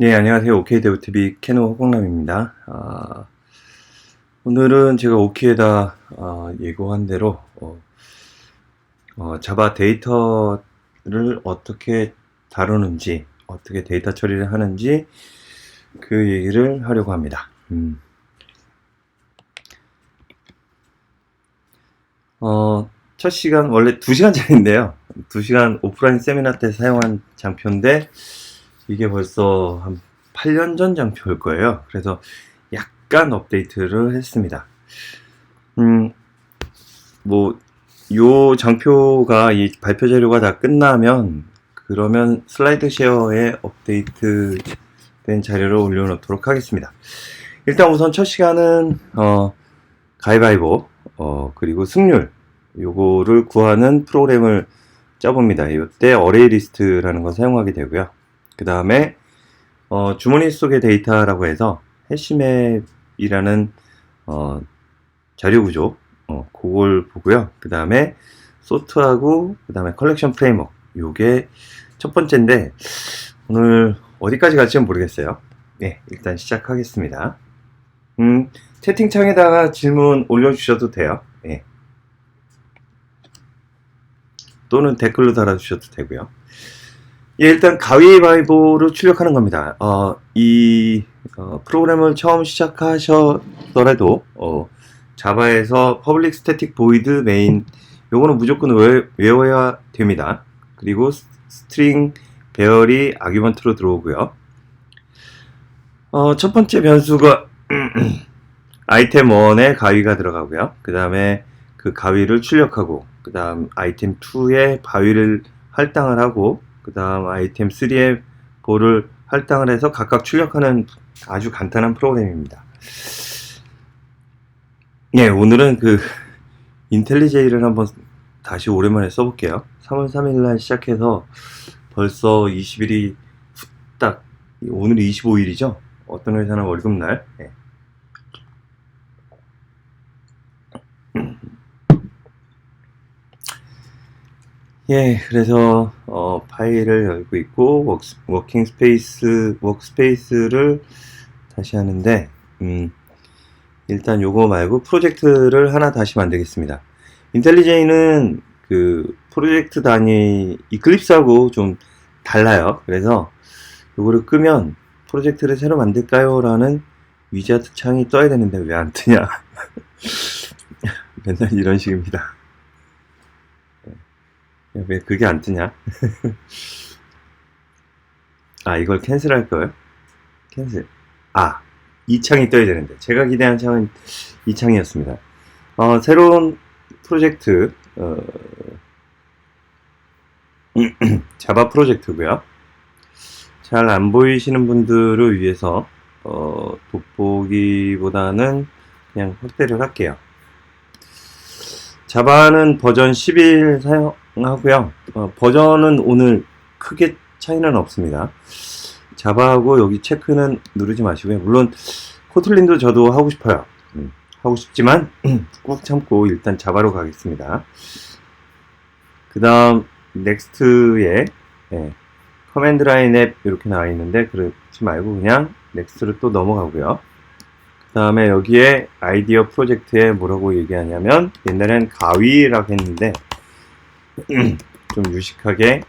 네, 안녕하세요. OK데브TV 캐노 허공남입니다. 아, 오늘은 제가 오키에다 아, 예고한 대로 어, 어, 자바 데이터를 어떻게 다루는지, 어떻게 데이터 처리를 하는지 그 얘기를 하려고 합니다. 음. 어, 첫 시간, 원래 2시간짜리인데요. 2시간 오프라인 세미나 때 사용한 장표인데, 이게 벌써 한 8년 전 장표일 거예요. 그래서 약간 업데이트를 했습니다. 음, 뭐, 요 장표가 이 발표 자료가 다 끝나면, 그러면 슬라이드 쉐어에 업데이트 된 자료를 올려놓도록 하겠습니다. 일단 우선 첫 시간은, 어, 가위바위보, 어, 그리고 승률, 요거를 구하는 프로그램을 짜봅니다. 이때 어레이 리스트라는 걸 사용하게 되고요. 그 다음에 어, 주머니 속의 데이터라고 해서 해시맵이라는 어, 자료 구조 어, 그걸 보고요. 그 다음에 소트하고 그 다음에 컬렉션 프레임워크 요게 첫 번째인데 오늘 어디까지 갈지는 모르겠어요. 네, 일단 시작하겠습니다. 음, 채팅창에다가 질문 올려주셔도 돼요. 예. 또는 댓글로 달아주셔도 되고요. 예, 일단 가위바위보로 출력하는 겁니다. 어, 이 어, 프로그램을 처음 시작하셨더라도 어, 자바에서 public static void main 요거는 무조건 외, 외워야 됩니다. 그리고 string 배열이 아규먼트로 들어오고요. 어, 첫 번째 변수가 아이템 1에 가위가 들어가고요. 그 다음에 그 가위를 출력하고 그 다음 아이템 2에 바위를 할당을 하고 그 다음 아이템 3에 볼을 할당을 해서 각각 출력하는 아주 간단한 프로그램입니다. 예, 오늘은 그 인텔리제이를 한번 다시 오랜만에 써볼게요. 3월 3일날 시작해서 벌써 20일이 후딱 오늘이 25일이죠? 어떤 회사는 월급날 예. 예, 그래서 어, 파일을 열고 있고 워크, 워킹 스페이스 워크스페이스를 다시 하는데 음, 일단 요거 말고 프로젝트를 하나 다시 만들겠습니다. 인텔리제이는 그 프로젝트 단위 이클립스하고 좀 달라요. 그래서 요거를 끄면 프로젝트를 새로 만들까요? 라는 위자트 창이 떠야 되는데 왜 안 뜨냐? 맨날 이런 식입니다. 야, 왜 그게 안 뜨냐? 아, 이걸 캔슬 할 걸? 캔슬. 아, 이 창이 떠야 되는데. 제가 기대한 창은 이 창이었습니다. 어, 새로운 프로젝트, 어, 자바 프로젝트고요 잘 안 보이시는 분들을 위해서, 어, 돋보기보다는 그냥 확대를 할게요. 자바는 버전 11 사용 하고요. 어, 버전은 오늘 크게 차이는 없습니다. 자바하고 여기 체크는 누르지 마시고요. 물론 코틀린도 저도 하고 싶어요. 음, 하고 싶지만 꾹 참고 일단 자바로 가겠습니다. 그 다음 넥스트에 예, 커맨드 라인 앱 이렇게 나와 있는데 그렇지 말고 그냥 넥스트로 또 넘어가고요. 그 다음에 여기에 아이디어 프로젝트에 뭐라고 얘기하냐면 옛날엔 가위라고 했는데 좀 유식하게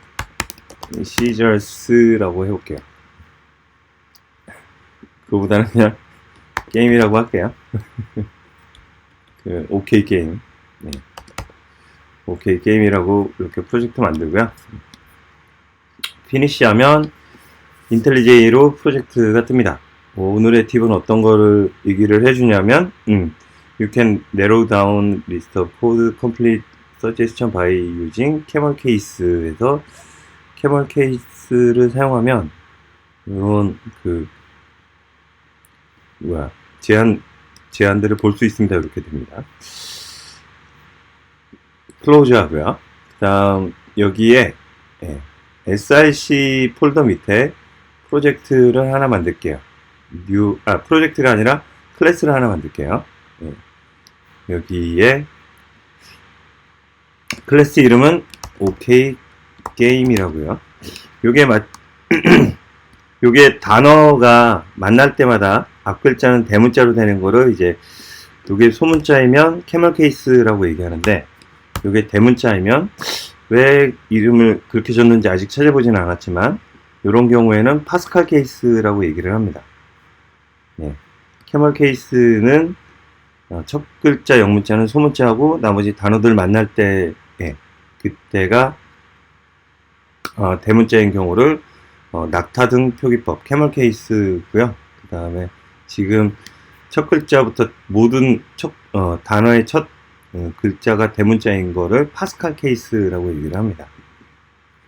시저스라고 해볼게요. 그거보다는 그냥 게임이라고 할게요. 그 OK 게임. 네. OK 게임이라고 이렇게 프로젝트 만들고요. 피니시하면 인텔리제이로 프로젝트가 뜹니다. 뭐 오늘의 팁은 어떤 거를 얘기를 해주냐면, 음, you can narrow down list of code complete suggestion by using camel case에서 camel case를 사용하면 이런 그 뭐야 제한 제한들을 볼 수 있습니다. 이렇게 됩니다. 클로즈 하고요. 그다음 여기에 예, SIC 폴더 밑에 프로젝트를 하나 만들게요. 뉴, 아, 프로젝트가 아니라 클래스를 하나 만들게요. 예. 여기에 클래스 이름은 OK 게임이라고요. 요게 맞 요게 단어가 만날 때마다 앞글자는 대문자로 되는 거를 이제 요게 소문자이면 캐멀 케이스라고 얘기하는데 요게 대문자이면 왜 이름을 그렇게 줬는지 아직 찾아보진 않았지만 이런 경우에는 파스칼 케이스라고 얘기를 합니다. 네. 캐멀 케이스는 어, 첫 글자 영문자는 소문자하고 나머지 단어들 만날 때 예, 그때가 어, 대문자인 경우를 어, 낙타 등 표기법 캐멀 케이스고요. 그 다음에 지금 첫 글자부터 모든 첫, 어, 단어의 첫 어, 글자가 대문자인 거를 파스칼 케이스라고 얘기를 합니다.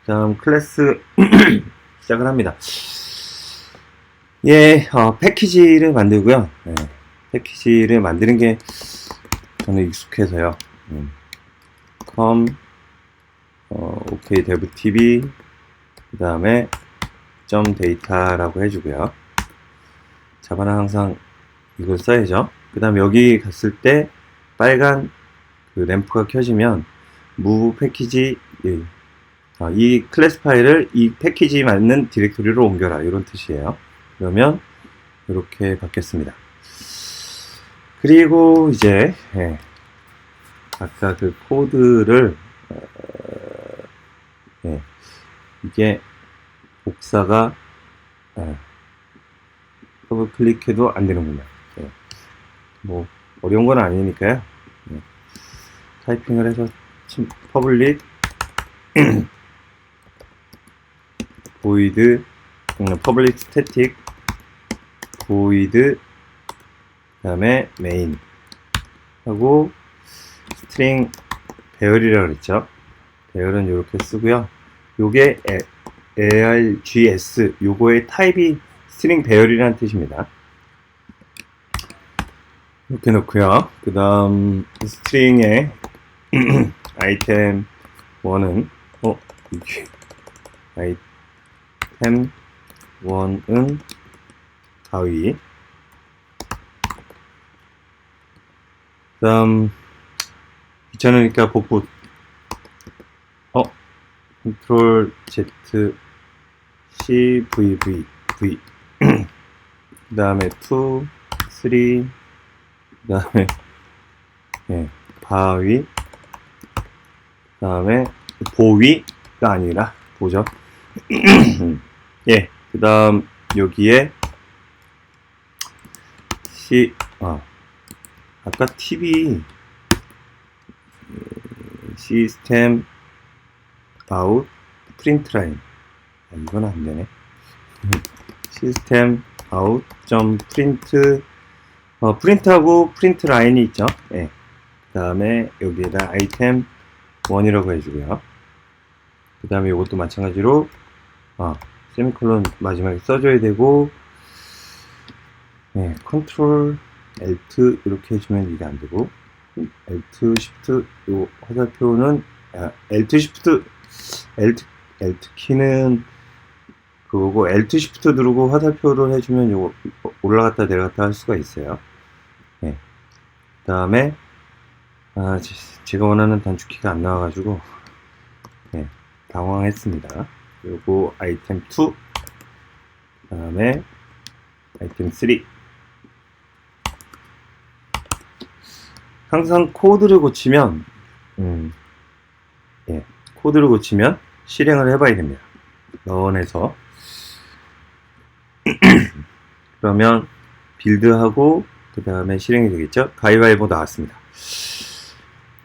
다음 클래스 시작을 합니다. 예, 어, 패키지를 만들고요. 예, 패키지를 만드는 게 저는 익숙해서요. 음, 어, OK dev tv, 그 다음에 점 데이터라고 해주고요. 자바는 항상 이걸 써야죠. 그 다음 여기 갔을 때 빨간 그 램프가 켜지면 move 패키지 예. 어, 이 클래스 파일을 이 패키지 맞는 디렉토리로 옮겨라 이런 뜻이에요. 그러면 이렇게 바뀌었습니다. 그리고 이제 예, 아까 그 코드를 어, 예, 이게 복사가 예, 더블 클릭해도 안 되는군요. 예. 뭐 어려운 건 아니니까요. 예. 타이핑을 해서 침, 퍼블릭 보이드 퍼블릭 스태틱 보이드 그 다음에 메인 하고 스트링 배열이라고 그랬죠. 배열은 이렇게 쓰고요. 요게 에- args 요거의 타입이 스트링 배열이라는 뜻입니다. 이렇게 놓고요. 그 다음 스트링의 아이템 1은 어 이게 아이템 1은 가위 그 다음 귀찮으니까 복붙 어 컨트롤 Z C V V V. 그 다음에 2 3 그 다음에 예, 바위. 그 다음에 보위가 아니라 보죠 예, 그 다음 여기에 시, 아, 아까 TV 시스템 프린트 라인. 아, 이건 안 되네. 시스템 아웃 점 프린트. 어, 프린트하고 프린트 라인이 있죠? 예. 그 다음에 여기에다 아이템 1이라고 해주고요. 그 다음에 이것도 마찬가지로 아, 세미콜론 마지막에 써줘야 되고 네, 컨트롤 Alt 이렇게 해주면 이게 안 되고 Alt Shift 요 화살표는 아, Alt Shift Alt Alt 키는 그거고 Alt Shift 누르고 화살표를 해주면 요거 올라갔다 내려갔다 할 수가 있어요. 네. 그다음에 아, 제- 제가 원하는 단축키가 안 나와가지고 네, 당황했습니다. 요거 아이템 2 그다음에 아이템 3 항상 코드를 고치면 음, 예, 코드를 고치면 실행을 해봐야 됩니다. 넣어내서 그러면 빌드하고 그 다음에 실행이 되겠죠. 가위바위보 나왔습니다.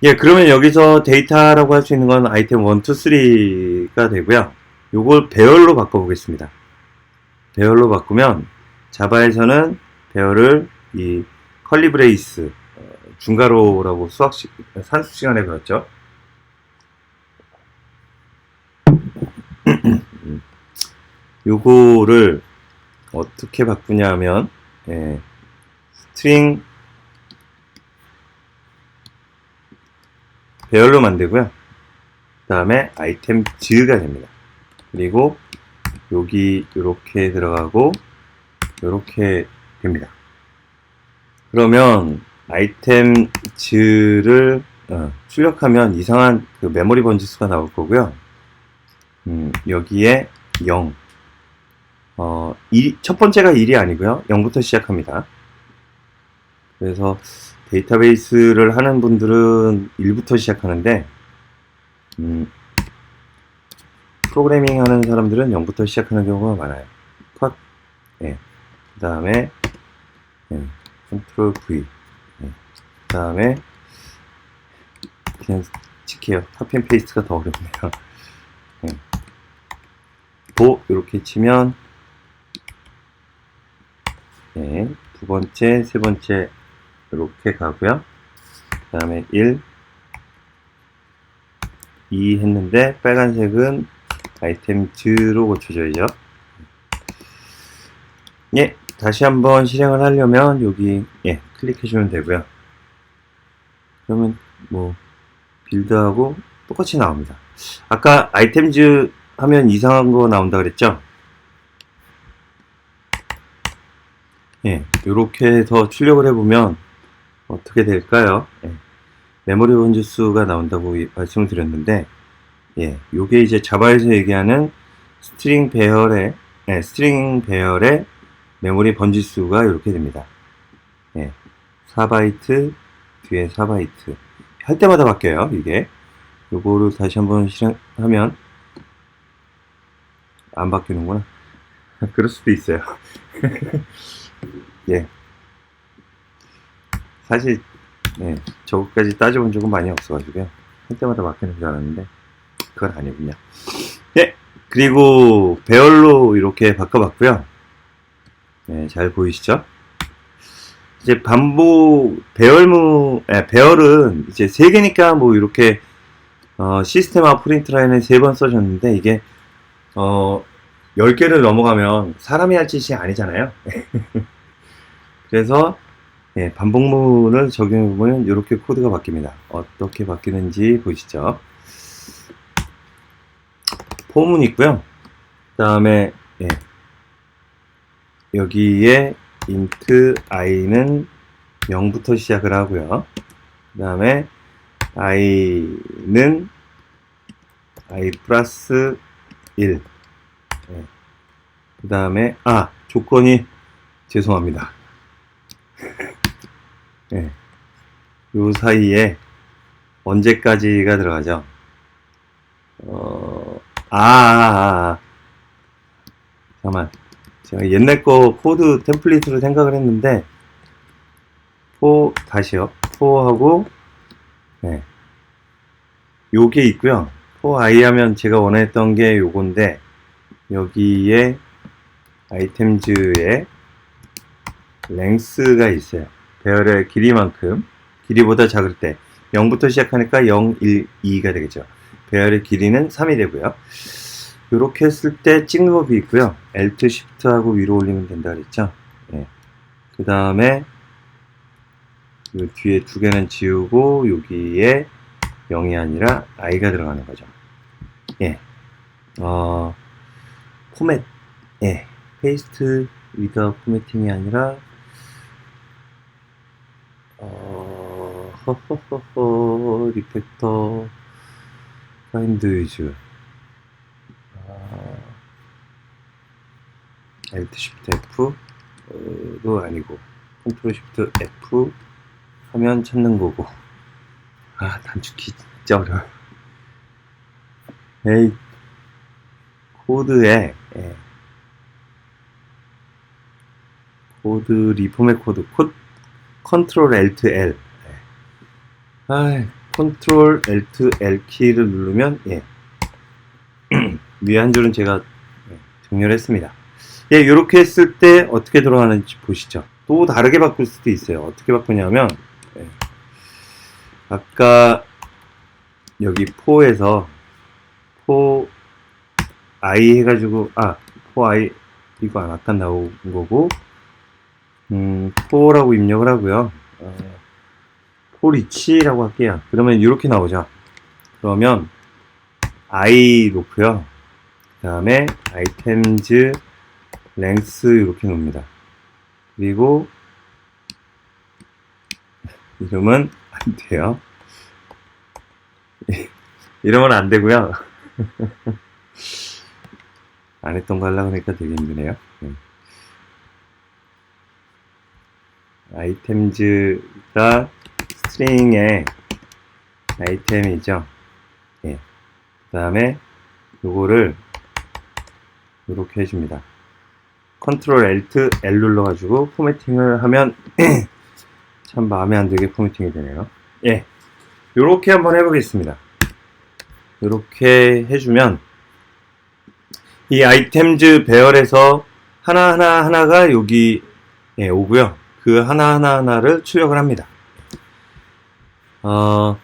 예, 그러면 여기서 데이터라고 할 수 있는 건 아이템 1, 2, 3가 되고요. 요걸 배열로 바꿔보겠습니다. 배열로 바꾸면 자바에서는 배열을 이 컬리 브레이스 어, 중괄호라고 수학 시, 산수 시간에 배웠죠. 요거를 어떻게 바꾸냐면 예, 스트링 배열로 만들고요. 그 다음에 아이템 즈가 됩니다. 그리고 여기 이렇게 들어가고 이렇게 됩니다. 그러면 아이템 즈를 어, 출력하면 이상한 그 메모리 번지수가 나올 거고요. 음, 여기에 0, 어, 일, 첫 번째가 1이 아니고요. 0부터 시작합니다. 그래서 데이터베이스를 하는 분들은 1부터 시작하는데, 음, 프로그래밍 하는 사람들은 0부터 시작하는 경우가 많아요. 컷, 예. 그 다음에, 예. 컨트롤 V. 예. 그 다음에, 그냥 칠게요. 카피 앤 페이스트가 더 어렵네요. 예. 도, 이렇게 치면, 예. 두 번째, 세 번째, 이렇게 가고요. 그 다음에 1, 2 했는데, 빨간색은 아이템즈로 고쳐줘야죠. 예, 다시 한번 실행을 하려면 여기 예, 클릭해주면 되고요. 그러면 뭐 빌드하고 똑같이 나옵니다. 아까 아이템즈 하면 이상한 거 나온다 그랬죠? 예, 이렇게 해서 출력을 해보면 어떻게 될까요? 예, 메모리 번지 수가 나온다고 이- 말씀을 드렸는데 예, 요게 이제 자바에서 얘기하는 스트링 배열의 예, 스트링 배열의 메모리 번지 수가 이렇게 됩니다. 예, 4바이트 뒤에 4바이트 할 때마다 바뀌어요. 이게 요거를 다시 한번 실행하면 안 바뀌는구나. 그럴 수도 있어요. 예. 사실 예, 저것까지 따져본 적은 많이 없어가지고요. 할 때마다 바뀌는 줄 알았는데 그건 아니군요. 예, 그리고 배열로 이렇게 바꿔봤고요. 네, 잘 보이시죠? 이제 반복 배열무 예, 배열은 이제 세 개니까 뭐 이렇게 어, 시스템화 프린트 라인을 세번 써줬는데 이게 어 10개를 넘어가면 사람이 할 짓이 아니잖아요. 그래서 예, 반복문을 적용해보면 이렇게 코드가 바뀝니다. 어떻게 바뀌는지 보시죠. 포문 있고요. 그 다음에 예, 여기에 int i는 0부터 시작을 하고요. 그 다음에 i는 i 플러스 1. 그 다음에 아 조건이 죄송합니다. 예. 요 사이에 언제까지가 들어가죠? 어, 아, 아, 아. 잠깐만. 제가 옛날 거 코드 템플릿으로 생각을 했는데, 포, 다시요. 포하고, 네. 요게 있고요. 포 아이 하면 제가 원했던 게 요건데, 여기에 아이템즈에 랭스가 있어요. 배열의 길이만큼, 길이보다 작을 때, 0부터 시작하니까 0, 1, 2가 되겠죠. 배열의 길이는 3이 되고요. 이렇게 했을 때 찍는 법이 있고요. Alt Shift 하고 위로 올리면 된다 그랬죠. 예. 그 다음에 요 뒤에 두 개는 지우고 여기에 0이 아니라 i가 들어가는 거죠. 예. 어, 포맷. 예. 페이스트 위더 포매팅이 아니라 어, 허허허허 리팩터 파인드 위즈 Alt Shift F도 아니고 Ctrl Shift F 하면 찾는 거고. 아 단축키 진짜 어려워 에이 코드에 예. 코드 리포맷 코드 코, 컨트롤 Alt L 예. 아 컨트롤 Alt L 키를 누르면 예. 위에 한 줄은 제가 예, 정렬 했습니다 예, 이렇게 했을 때 어떻게 돌아가는지 보시죠. 또 다르게 바꿀 수도 있어요. 어떻게 바꾸냐면, 예. 아까 여기 포에서 포 i 해가지고 아, 포 i 이거 안 아까 나온 거고, 음, 포라고 입력을 하고요. 어, 포 리치라고 할게요. 그러면 이렇게 나오죠. 그러면 i 놓고요. 그 다음에 아이템즈 랭스 이렇게 놓습니다. 그리고 이름은 안 돼요. 이름은 안 되고요. 안 했던 거 하려고 하니까 되게 힘드네요. 네. 아이템즈가 스트링의 아이템이죠. 예. 그 다음에 요거를 이렇게 해줍니다. 컨트롤 Alt L 눌러가지고 포매팅을 하면 참 마음에 안 들게 포매팅이 되네요. 예. 요렇게 한번 해보겠습니다. 요렇게 해주면 이 아이템즈 배열에서 하나하나 하나가 여기 예, 오고요. 그 하나하나 하나를 출력을 합니다. 어,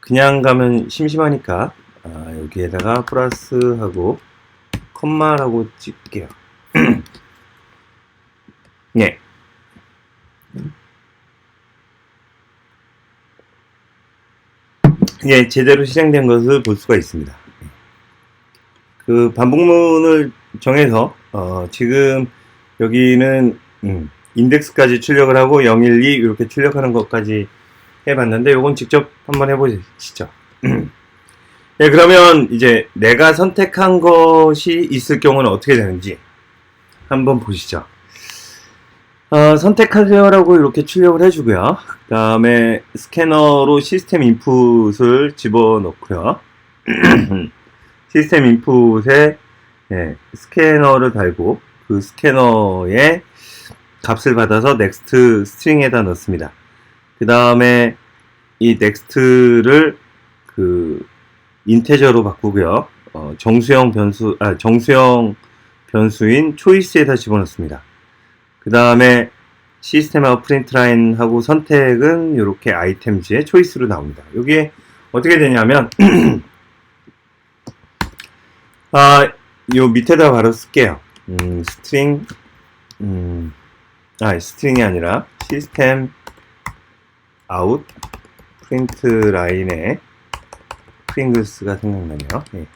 그냥 가면 심심하니까 아, 여기에다가 플러스 하고 컴마라고 찍게요. 예. 예, 제대로 실행된 것을 볼 수가 있습니다. 그 반복문을 정해서 어, 지금 여기는 음, 인덱스까지 출력을 하고 012 이렇게 출력하는 것까지 해봤는데 요건 직접 한번 해보시죠. 예, 그러면 이제 내가 선택한 것이 있을 경우는 어떻게 되는지 한번 보시죠. 어, 선택하세요라고 이렇게 출력을 해주고요. 그 다음에 스캐너로 시스템 인풋을 집어넣고요. 시스템 인풋에 예, 스캐너를 달고 그 스캐너에 값을 받아서 넥스트 스트링에다 넣습니다. 그 다음에 이 넥스트를 그 인테저로 바꾸고요. 어, 정수형 변수, 아, 정수형 변수인 초이스에다 집어넣습니다. 그 다음에 시스템하고 프린트 라인하고 선택은 이렇게 아이템즈의 초이스로 나옵니다. 여기에 어떻게 되냐면, 아, 요 밑에다 바로 쓸게요. 음, 스트링, 음, 아, 스트링이 아니라 시스템 아웃 프린트 라인에 프링글스가 생각나네요. 예.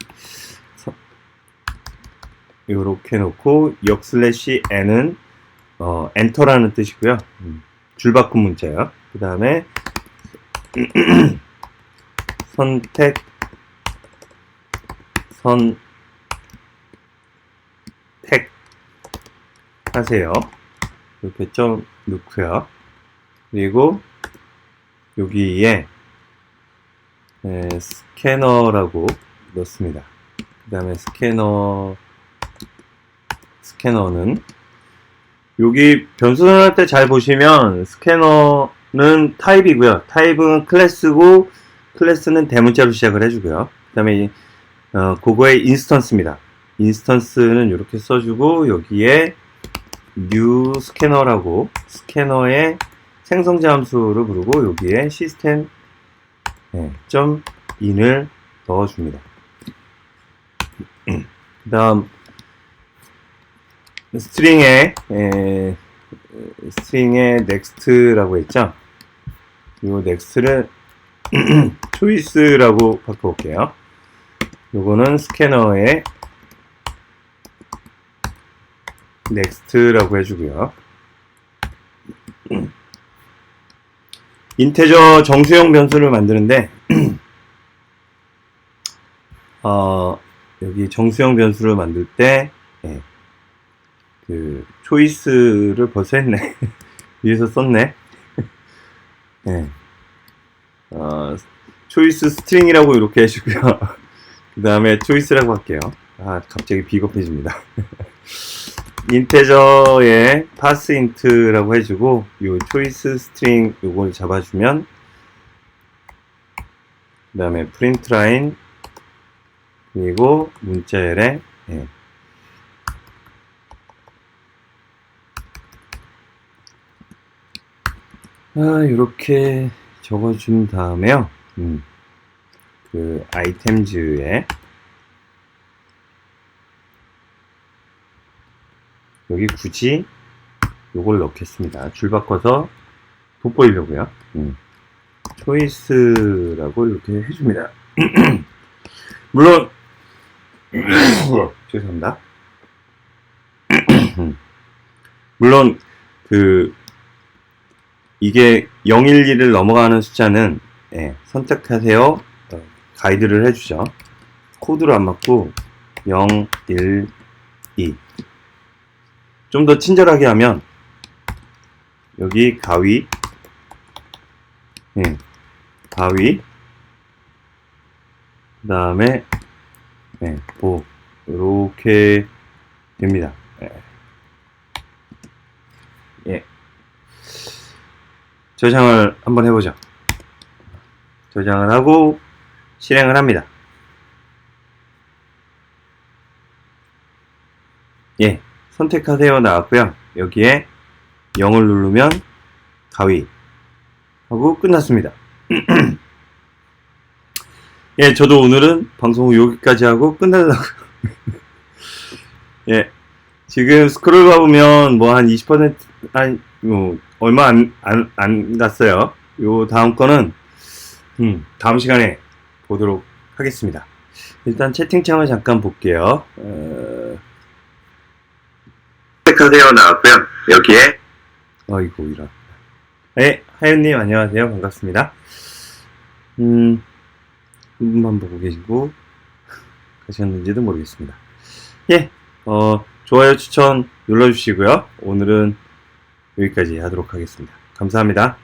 이렇게 놓고 역 슬래시 n은 어, 엔터라는 뜻이고요. 음, 줄바꿈 문자요. 그 다음에 선택 선택 하세요. 이렇게 좀 넣고요. 그리고 여기에 에, 스캐너라고 넣습니다. 그 다음에 스캐너 스캐너는 여기 변수 선언할 때 잘 보시면 스캐너는 타입이고요. 타입은 클래스고 클래스는 대문자로 시작을 해주고요. 그 다음에 어, 그거의 인스턴스입니다. 인스턴스는 이렇게 써주고 여기에 new 스캐너라고 스캐너의 생성자 함수를 부르고 여기에 시스템 네, 점 in을 넣어줍니다. 그 다음 스트링에 에, 스트링에 next라고 했죠. 이 next를 choice라고 바꿔볼게요. 요거는 스캐너에 next라고 해주고요. 인테저 정수형 변수를 만드는데 어, 여기 정수형 변수를 만들 때 예, 그 초이스를 벌써 했네. 위에서 썼네. 예. 어, 초이스 스트링이라고 이렇게 해주고요. 그 다음에 초이스라고 할게요. 아 갑자기 비겁해집니다 인테저에 파스 인트라고 해주고 요 초이스 스트링 요걸 잡아주면 그 다음에 프린트 라인 그리고 문자 열에 예. 아 이렇게 적어준 다음에요 음, 그 아이템즈에 여기 굳이 요걸 넣겠습니다. 줄 바꿔서 돋보이려고요. 음. 초이스라고 이렇게 해줍니다. 물론 죄송합니다. 물론 그 이게 011을 넘어가는 숫자는 예, 선택하세요. 어, 가이드를 해주죠. 코드로 안 맞고 0, 1, 2. 좀 더 친절하게 하면 여기 가위, 예, 가위, 그 다음에, 예, 보, 이렇게 됩니다. 예. 예. 저장을 한번 해보죠. 저장을 하고 실행을 합니다. 예, 선택하세요 나왔고요. 여기에 0을 누르면 가위 하고 끝났습니다. 예, 저도 오늘은 방송을 여기까지 하고 끝내려고. 예, 지금 스크롤 가보면 뭐 한 20% 아니 뭐 얼마 안, 안, 안 갔어요. 요 다음 거는 음, 다음 시간에 보도록 하겠습니다. 일단 채팅창을 잠깐 볼게요. 어... 선택하세요 나왔고요. 여기에 어이구 이런. 네, 하윤님 안녕하세요. 반갑습니다. 음, 한 분만 보고 계시고 가셨는지도 모르겠습니다. 예, 어, 좋아요 추천 눌러주시고요. 오늘은 여기까지 하도록 하겠습니다. 감사합니다.